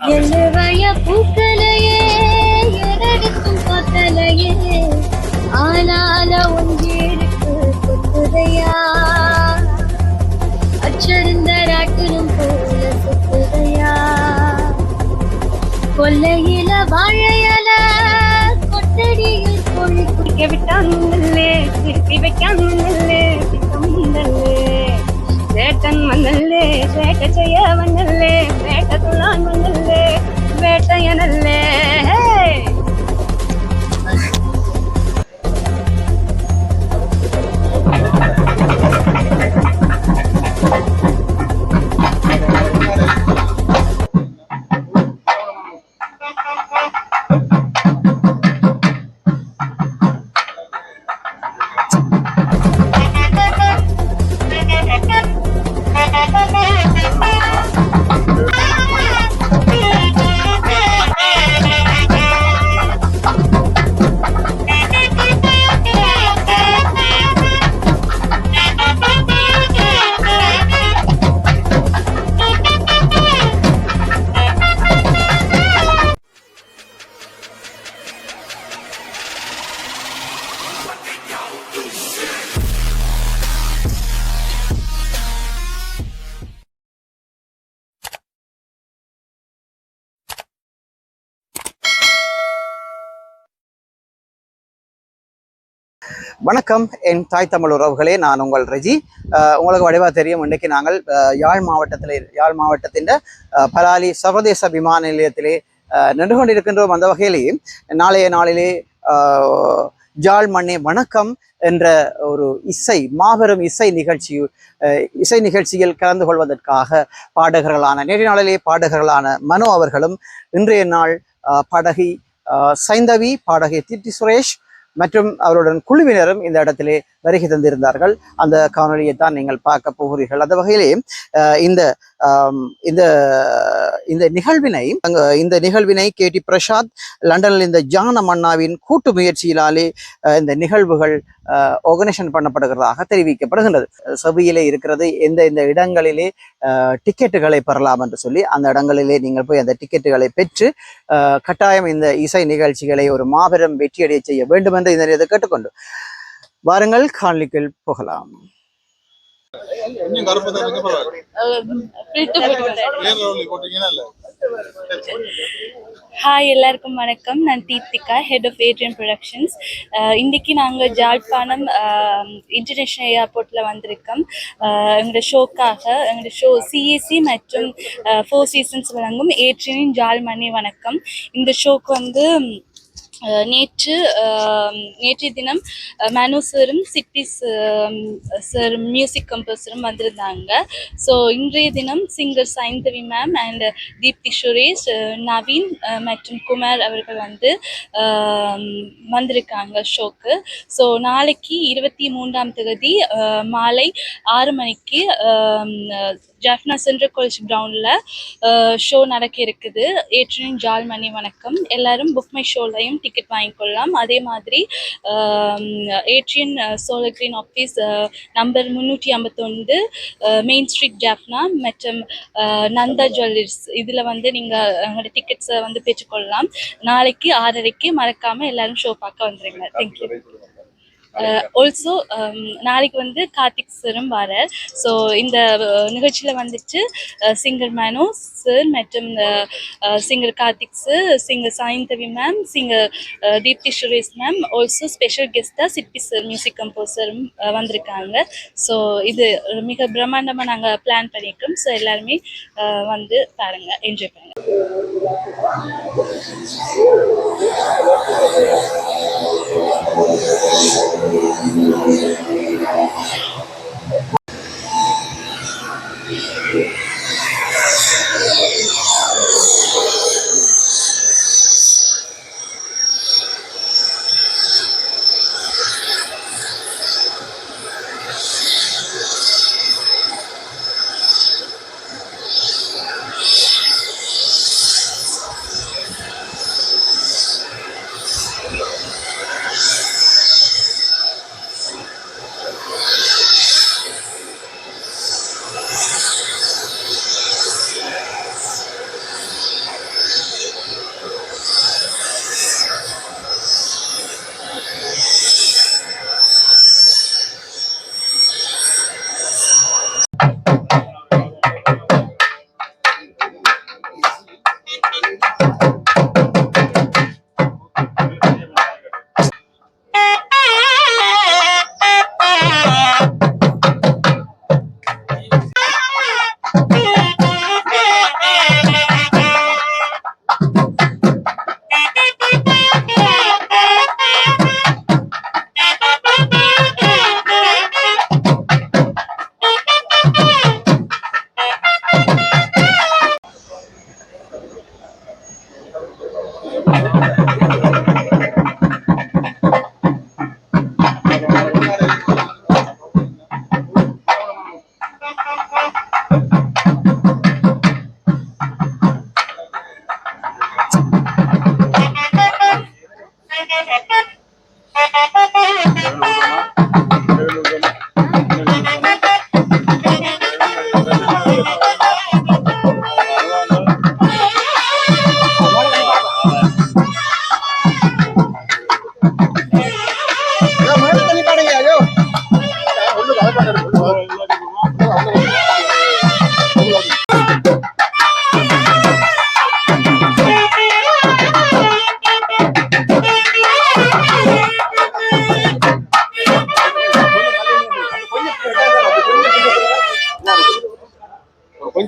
எல்லைவய பூக்களையே எரடுக்கும் ஆனால ஒன்றிருக்கு கொத்துதையா அச்சருந்த ராட்டிலும் போல சுத்துதையா கொல்லையில வாழையல கொட்டடியில் கோழி குடிக்க விட்டாங்களே திருப்பி வைக்காங்களே வந்தல்லே சேட்டன் வந்தல்லே சேட்ட செய்ய வந்தல்லே வேட்ட துளான் வணக்கம். என் தாய் தமிழ் உறவுகளே நான் உங்கள் ரெஜி. உங்களுக்கு வடிவா தெரியும். இன்றைக்கு நாங்கள் யாழ் மாவட்டத்தில் யாழ் மாவட்டத்தின் பலாலி சர்வதேச விமான நிலையத்திலே நின்று கொண்டிருக்கின்றோம். அந்த வகையிலே நாளைய நாளிலே ஜாழ் மண்ணே வணக்கம் என்ற ஒரு இசை மாபெரும் இசை நிகழ்ச்சி இசை நிகழ்ச்சியில் கலந்து கொள்வதற்காக பாடகர்களான நேற்றைய நாளிலே பாடகர்களான மனோ அவர்களும் இன்றைய நாள் படகி பாடகி சைந்தவி பாடகி திட்டி சுரேஷ் மற்றும் அவருடன் குழுவினரும் இந்த இடத்திலே வருகை தந்திருந்தார்கள். அந்த காணொலியை தான் நீங்கள் பார்க்க போகிறீர்கள். அந்த வகையிலே இந்த இந்த இந்த நிகழ்வினை அங்க இந்த நிகழ்வினை கே டி பிரசாத் லண்டனில் இந்த ஜான மன்னாவின் கூட்டு முயற்சியினாலே இந்த நிகழ்வுகள் ஆர்கனைசேஷன் பண்ணப்படுகிறதாக தெரிவிக்கப்படுகின்றது. செவியிலே இருக்கிறது எந்த இந்த இடங்களிலே டிக்கெட்டுகளை பெறலாம் என்று சொல்லி அந்த இடங்களிலே நீங்கள் போய் அந்த டிக்கெட்டுகளை பெற்று அஹ், கட்டாயம் இந்த இசை நிகழ்ச்சிகளை ஒரு மாபெரும் வெற்றியடைய செய்ய வேண்டும் என்று இந்த இதை கேட்டுக்கொண்டு வாருங்கள் காணொலிக்குள் போகலாம். இன்னும் கருப்பு தான் இருக்கு பரவாயில்ல. ஹாய் எல்லாருக்கும் வணக்கம். நான் Deepthika head of Adrian productions இன்றைக்கி நாங்கள் ஜாழ்ப்பாணம் இன்டர்நேஷ்னல் ஏர்போர்ட்டில் வந்திருக்கோம். எங்களோட ஷோக்காக எங்களோட ஷோ சிஏசி மற்றும் ஃபோர் சீசன்ஸ் வழங்கும் ஏட்ரியனின் ஜாழ் மணி வணக்கம். இந்த ஷோக்கு வந்து நேற்று நேற்றைய தினம் மேனு மனு சாரும் சிட்டி சார் மியூசிக் கம்போசரும் வந்திருந்தாங்க. ஸோ இன்றைய தினம் singer Saindhavi ma'am and Deepthi Suresh Naveen மற்றும் குமார் அவர்கள் வந்து வந்திருக்காங்க ஷோக்கு. ஸோ நாளைக்கு இருபத்தி மூன்றாம் தேதி மாலை ஆறு மணிக்கு ஜாஃப்னா சென்ட்ரல் காலேஜ் கிரவுண்டில் ஷோ நடக்க இருக்குது. ஏற்றின் ஜால் மணி வணக்கம். எல்லாரும் புக் மை ஷோலையும் டிக்கெட் வாங்கிக்கொள்ளலாம். அதே மாதிரி Aetrian solar green office number முந்நூற்றி ஐம்பத்தொன்று மெயின் ஸ்ட்ரீட் ஜாஃப்னா மற்றும் நந்தா ஜுவல்லர்ஸ் இதில் வந்து நீங்கள் உங்களோட டிக்கெட்ஸை வந்து பெற்றுக்கொள்ளலாம். நாளைக்கு ஆறரைக்கு மறக்காமல் எல்லாரும் ஷோ பார்க்க வந்துடுங்க தேங்க்யூ Uh, ஆல்சோ um, நாளைக்கு வந்து கார்த்திக் சரும் வரார். ஸோ இந்த uh, நிகழ்ச்சியில் வந்துட்டு சிங்கர் மேனோ சார் மற்றும் uh, singer Karthik sir singer Saindhavi ma'am singer Deepthi Suresh ma'am also special கெஸ்ட்டாக சிற்பி சார் மியூசிக் கம்போசரும் வந்திருக்காங்க. ஸோ இது மிக பிரம்மாண்டமாக நாங்கள் பிளான் பண்ணியிருக்கோம் ஸோ எல்லாருமே வந்து பாருங்க என்ஜாய் பண்ணுங்க. どういうふうに言うかというと。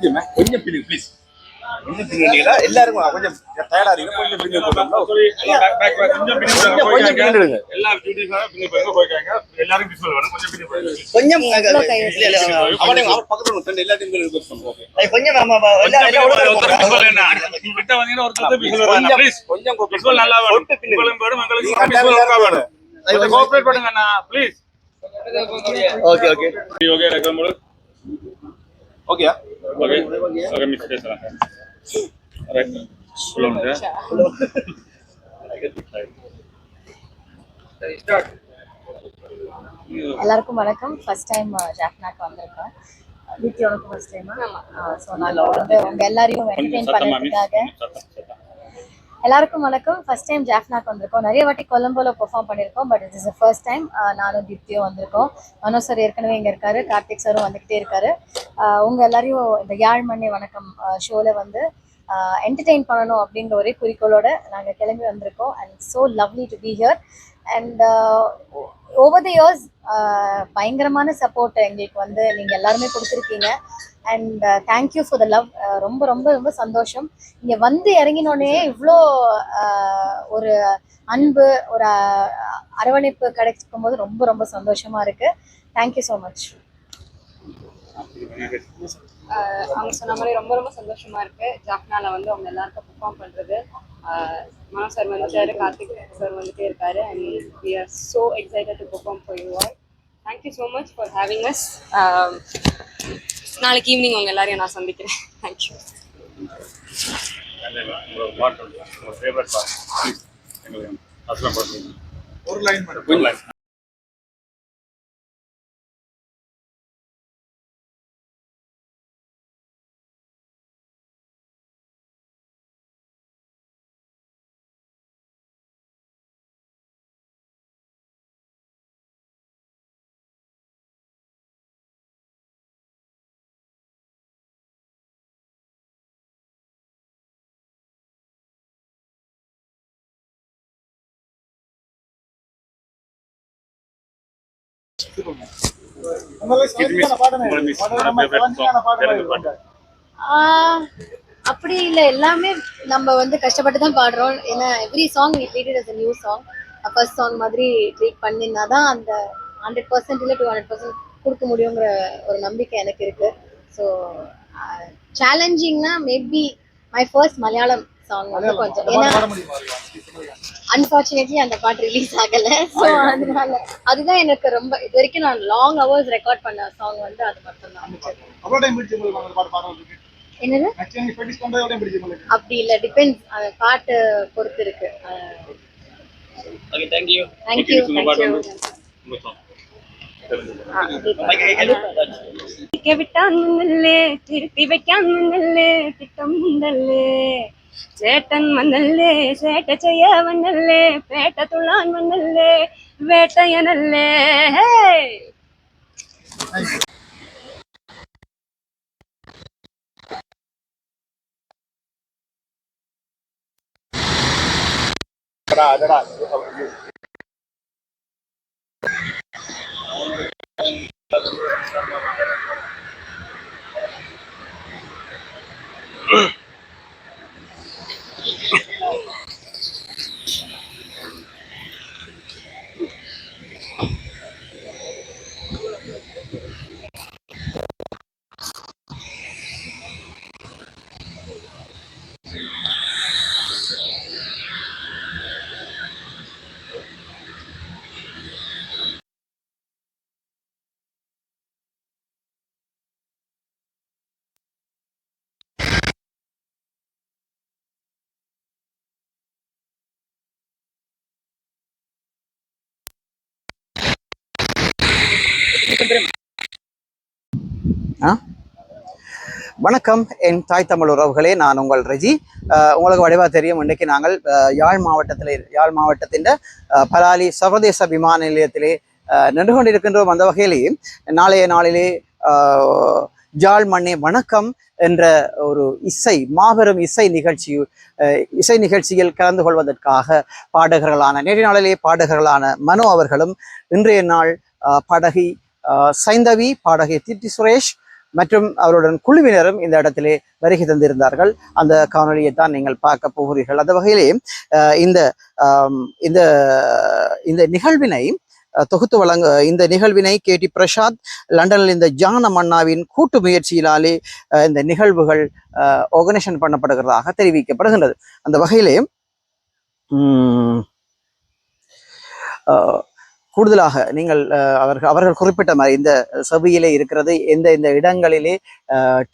கொஞ்சம் கொஞ்சம் பிடி ப்ளீஸ் கொஞ்சம் பிடிங்களா எல்லாருக்கும் கொஞ்சம் டயர்டா இருக்கு கொஞ்சம் பிடி கொஞ்சம் பிடிடுங்க எல்லா டியூட்டிஸாரும் பிடி போய் போய்க்காங்க. எல்லாரும் பிடிச்சு வரணும். கொஞ்சம் பிடி கொஞ்சம் அவனே அவர் பக்கத்துல ஒரு ஃப்ரெண்ட் எல்லாத்தையும் பிடி பண்ணுவோம் கொஞ்சம் நம்ம கிட்ட வந்தீங்கன்னா ஒரு கதை பிடி வரணும் ப்ளீஸ் கொஞ்சம் பிஸ்வல் நல்லா வேணும் பிஸ்வலும் வேணும் எங்களுக்கு பிஸ்வல் ஒர்க்கா வேணும் கொஞ்சம் கோஆபரேட் பண்ணுங்க அண்ணா please okay okay okay record mode ஓகேயா ஓகே ஓகே மிஸ் பேசலாம் ரைட் சொல்லுங்க எல்லாருக்கும் வணக்கம். ஃபர்ஸ்ட் டைம் ஜாஃப்னாக்கு வந்திருக்கேன் தீப்தி உனக்கு ஃபர்ஸ்ட் டைமா ஸோ நாங்கள் வந்து உங்க எல்லாரையும் என்டர்டெயின் பண்ணுறதுக்காக எல்லாருக்கும் வணக்கம். ஃபர்ஸ்ட் டைம் ஜாஃப்னாக்கு வந்திருக்கோம். நிறைய வாட்டி கொலம்போல பெர்ஃபார்ம் பண்ணியிருக்கோம் but it is first time நானும் தீப்தியும் வந்திருக்கோம். மனோ சார் ஏற்கனவே இங்கே இருக்காரு கார்த்திக் சாரும் வந்துக்கிட்டே இருக்காரு. உங்கள் எல்லாரையும் இந்த யாழ்மண்ணே வணக்கம் ஷோவில் வந்து என்டர்டெயின் பண்ணணும் அப்படின்ற ஒரே குறிக்கோளோட நாங்கள் கிளம்பி வந்திருக்கோம். And so lovely to be here and over the years பயங்கரமான சப்போர்ட் எங்களுக்கு வந்து நீங்கள் எல்லாருமே கொடுத்துருக்கீங்க. And thank you for the love ரொம்ப ரொம்ப ரொம்ப சந்தோஷம். இங்கே வந்து இறங்கினோடனே இவ்வளோ ஒரு அன்பு ஒரு அரவணைப்பு கிடைக்கும் போது ரொம்ப ரொம்ப சந்தோஷமாக இருக்கு. தேங்க்யூ ஸோ மச் அவங்க சொன்ன மாதிரி ரொம்ப ரொம்ப சந்தோஷமா இருக்கு. ஜாஃப்னால வந்து அவங்க எல்லாருக்கும் பெர்ஃபார்ம் பண்றது. மனோ சார் வந்துட்டாரு கார்த்திக் சார் வந்துட்டே இருக்காரு. And we are so excited to perform for you all thank you so much for having as நாளைக்கு ஈவினிங் உங்க எல்லாரையும் நான் சந்திக்கிறேன். தேங்க்யூ ஒரு லைன் அப்படி இல்லை. எல்லாமே நம்ம வந்து கஷ்டப்பட்டு தான் பாடுறோம். ஏன்னா every song treated as new song first song மாதிரி ட்ரீட் பண்ணினா தான் அந்த ஹண்ட்ரட் பர்சன்ட் இல்லை டூ ஹண்ட்ரட் பர்சன்ட் கொடுக்க முடியுங்கிற ஒரு நம்பிக்கை எனக்கு இருக்கு. So சேலஞ்சிங்னா maybe my first Malayalam song வந்து கொஞ்சம் ஏன்னா அன்பார்ச்சுனேட்லி அந்த பாட்டு ரிலீஸ் ஆகல. ஸோ அதனால அதுதான் எனக்கு ரொம்ப இது வரைக்கும் நான் லாங் ஹவர்ஸ் ரெக்கார்ட் பண்ண சாங் வந்து அது மட்டும் தான். என்னது? அப்படி இல்ல டிபெண்ட்ஸ் அந்த பாட்டு பொறுத்து இருக்கு. ஓகே தேங்க்யூ தேங்க்யூ விட்டான் முன்னல்லே திருப்பி வைக்கான் முன்னல்லே திட்டம் முன்னல்லே. சேட்டன் மண்ணல்லே சேட்ட செய்ய வண்ணல்லே பேட்ட துளான் மண்ணல்லே வேட்டையனல்லே Ugh. ஆ? வணக்கம் என் தாய் தமிழ் உறவுகளே நான் உங்கள் ரெஜி. உங்களுக்கு வடிவா தெரியும் இன்றைக்கு நாங்கள் யாழ் மாவட்டத்தில் யாழ் மாவட்டத்தின் பலாலி சர்வதேச விமான நிலையத்திலே நின்று கொண்டிருக்கின்றோம். அந்த வகையிலே நாளைய நாளிலே ஜாழ் மண்ணே வணக்கம் என்ற ஒரு இசை மாபெரும் இசை நிகழ்ச்சி அஹ், இசை நிகழ்ச்சியில் கலந்து கொள்வதற்காக பாடகர்களான நேற்றைய நாளிலே பாடகர்களான மனோ அவர்களும் இன்றைய நாள் அஹ், பாடகி சைந்தவி பாடகி திட்டி சுரேஷ் மற்றும் அவருடன் குழுவினரும் இந்த இடத்திலே வருகை தந்திருந்தார்கள். அந்த காணொளியை தான் நீங்கள் பார்க்க போகிறீர்கள். அந்த வகையிலே அஹ், இந்த இந்த இந்த நிகழ்வினை தொகுத்து வழங்க இந்த நிகழ்வினை கே டி பிரசாத் லண்டனில் இந்த ஜான மன்னாவின் கூட்டு முயற்சியினாலே இந்த நிகழ்வுகள் ஆர்கனைசேஷன் பண்ணப்படுகிறதாக தெரிவிக்கப்படுகின்றது. அந்த வகையிலே உம், கூடுதலாக நீங்கள் அஹ், அவர்கள் அவர்கள் குறிப்பிட்ட மாதிரி இந்த செவியிலே இருக்கிறது எந்த இந்த இடங்களிலே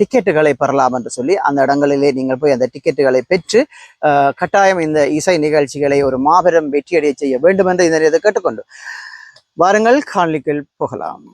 டிக்கெட்டுகளை பெறலாம் என்று சொல்லி அந்த இடங்களிலே நீங்கள் போய் அந்த டிக்கெட்டுகளை பெற்று அஹ், கட்டாயம் இந்த இசை நிகழ்ச்சிகளை ஒரு மாபெரும் வெற்றியடைய செய்ய வேண்டும் என்று இந்த இதை கேட்டுக்கொண்டு வாருங்கள் காணொலிக்குள் போகலாம்.